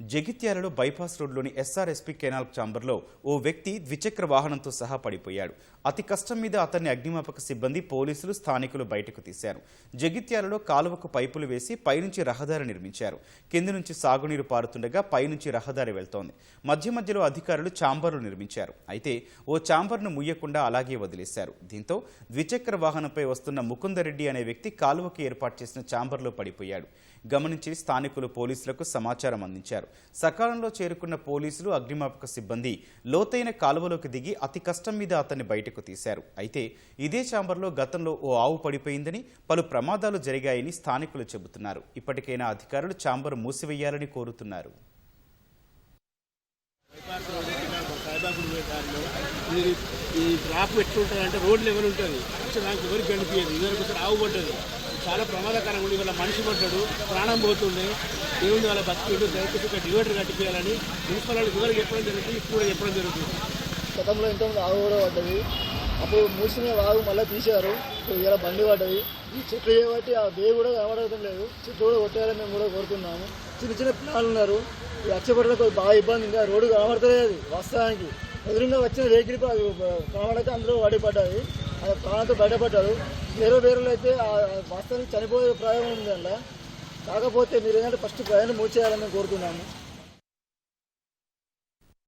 జగిత్యాలలో బైపాస్ రోడ్లోని SRSP canal చాంబర్లో ఓ వ్యక్తి ద్విచక్ర వాహనంతో సహా పడిపోయాడు. అతి కష్టం మీద అతన్ని అగ్నిమాపక సిబ్బంది పోలీసులు స్థానికులు బయటకు తీశారు. జగిత్యాలలో కాలువకు పైపులు వేసి పైనుంచి రహదారి నిర్మించారు. కింది నుంచి సాగునీరు పారుతుండగా పైనుంచి రహదారి వెళ్తోంది. మధ్య మధ్యలో అధికారులు చాంబర్లు నిర్మించారు. అయితే ఓ చాంబర్ను ముయ్యకుండా అలాగే వదిలేశారు. దీంతో ద్విచక్ర వాహనంపై వస్తున్న ముకుందరెడ్డి అనే వ్యక్తి కాలువకు ఏర్పాటు చేసిన చాంబర్లో పడిపోయాడు. గమనించి స్థానికులు పోలీసులకు సమాచారం అందించారు. సకాలంలో చేరుకున్న పోలీసులు అగ్నిమాపక సిబ్బంది లోతైన కాలువలోకి దిగి అతి కష్టం మీద అతన్ని బయటకు తీశారు. అయితే ఇదే చాంబర్లో గతంలో ఓ ఆవు పడిపోయిందని పలు ప్రమాదాలు జరిగాయని స్థానికులు చెబుతున్నారు. ఇప్పటికైనా అధికారులు చాంబర్ మూసివేయాలని కోరుతున్నారు. ఈ డ్రాప్ ఎట్లుంటుంది అంటే రోడ్ లెవెల్ ఉంటుంది దానికి నాకు ఎవరికి కనిపించదు ఇదివరకు ఆవు పడ్డది. చాలా ప్రమాదకరంగా ఉంది. ఇవాళ మనిషి పడ్డాడు ప్రాణం పోతుండే. ఏముంది వాళ్ళ బతికిడు దయచేసి ఒక డివైడర్ కట్టిపోయాలని మున్సిపల్ వాళ్ళకి చెప్పడం జరుగుతుంది ఇప్పుడు కూడా చెప్పడం జరుగుతుంది. గతంలో ఇంతకుముందు ఆవు కూడా పడ్డది. అప్పుడు మూసిన వాగు మళ్ళీ తీశారు. ఇప్పుడు ఇలా బండి పడ్డది. ఈ చెట్లు చేయబట్టి ఆ వే కూడా కనబడటం లేదు. చెట్లు కూడా కొట్టేయాలని మేము కూడా కోరుతున్నాము. చిన్న చిన్న పిల్లలు ఉన్నారు. ఈ అచ్చపడలకు బాగా ఇబ్బంది ఉంది. ఆ రోడ్డు కనబడతలేదు అది వాస్తవానికి. ఎదురుగా వచ్చిన వెహికల్ అది కనబడక అందరూ పడిపడ్డాయి. అది ప్రాణంతో బయటపడ్డారు. వేరే వేరేలో అయితే ఆ వాస్తవానికి చనిపోయే ప్రయోగం ఉంది కాకపోతే మీరు ఏంటంటే ఫస్ట్ ప్రయాణం మూసేయాలని కోరుతున్నాము